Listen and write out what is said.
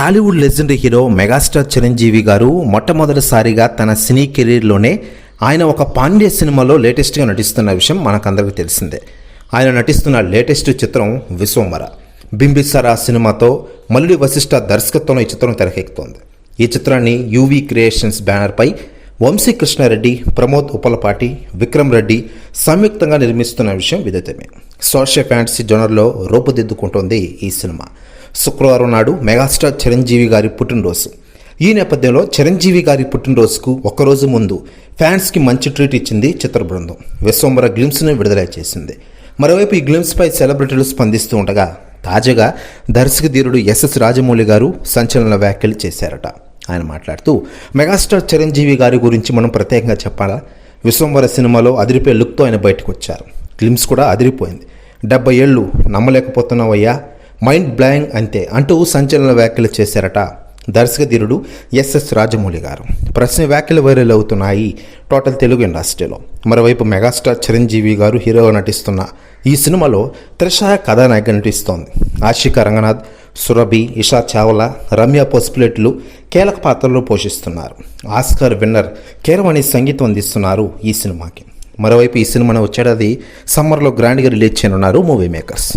Tollywood legend hero megastar Chiranjeevi గారు మొట్టమొదటిసారిగా తన సినీ కెరీర్లోనే ఆయన ఒక పాండ్య సినిమాలో లేటెస్ట్గా నటిస్తున్న విషయం మనకందరికీ తెలిసిందే. ఆయన నటిస్తున్న లేటెస్ట్ చిత్రం విశ్వమర బింబిసార సినిమాతో మల్లుడి వశిష్ఠ దర్శకత్వంలో ఈ చిత్రం తెరకెక్కుతోంది. ఈ చిత్రాన్ని యూవీ క్రియేషన్స్ బ్యానర్పై వంశీ కృష్ణారెడ్డి ప్రమోద్ ఉపలపాటి విక్రమ్ రెడ్డి సంయుక్తంగా నిర్మిస్తున్న విషయం విదితమే సోషల్ ఫ్యాంటసీ జోనర్లో రూపుదిద్దుకుంటోంది ఈ సినిమా. శుక్రవారం నాడు మెగాస్టార్ చిరంజీవి గారి పుట్టినరోజు. ఈ నేపథ్యంలో చిరంజీవి గారి పుట్టినరోజుకు ఒకరోజు ముందు ఫ్యాన్స్కి మంచి ట్రీట్ ఇచ్చింది చిత్ర బృందం విశ్వంబర గ్లిమ్స్ను విడుదల చేసింది. మరోవైపు ఈ గ్లిమ్స్పై సెలబ్రిటీలు స్పందిస్తూ ఉండగా తాజాగా దర్శక ధీరుడు ఎస్ఎస్ రాజమౌళి గారు సంచలన వ్యాఖ్యలు చేశారట. ఆయన మాట్లాడుతూ మెగాస్టార్ చిరంజీవి గారి గురించి మనం ప్రత్యేకంగా చెప్పాలా? విశ్వంబర సినిమాలో అదిరిపే లుక్తో ఆయన బయటకు వచ్చారు. క్లిమ్స్ కూడా అదిరిపోయింది. డెబ్బై ఏళ్ళు నమ్మలేకపోతున్నావయ్యా మైండ్ బ్లాయింగ్ అంతే అంటూ సంచలన వ్యాఖ్యలు చేశారట దర్శకధీరుడు ఎస్ఎస్ రాజమౌళి గారు. ప్రశ్న వ్యాఖ్యలు వైరల్ అవుతున్నాయి టోటల్ తెలుగు ఇండస్ట్రీలో. మరోవైపు మెగాస్టార్ చిరంజీవి గారు హీరోగా నటిస్తున్న ఈ సినిమాలో త్రిష కథానాయిక నటిస్తోంది. ఆశిక రంగనాథ్ సురభి ఇషా చావ్లా రమ్య పొస్పులెట్లు కీలక పాత్రలు పోషిస్తున్నారు. ఆస్కార్ విన్నర్ కీరవాణి సంగీతం అందిస్తున్నారు ఈ సినిమాకి. మరోవైపు ఈ సినిమాను అది సమ్మర్లో గ్రాండ్గా రిలీజ్ చేయనున్నారు మూవీ మేకర్స్.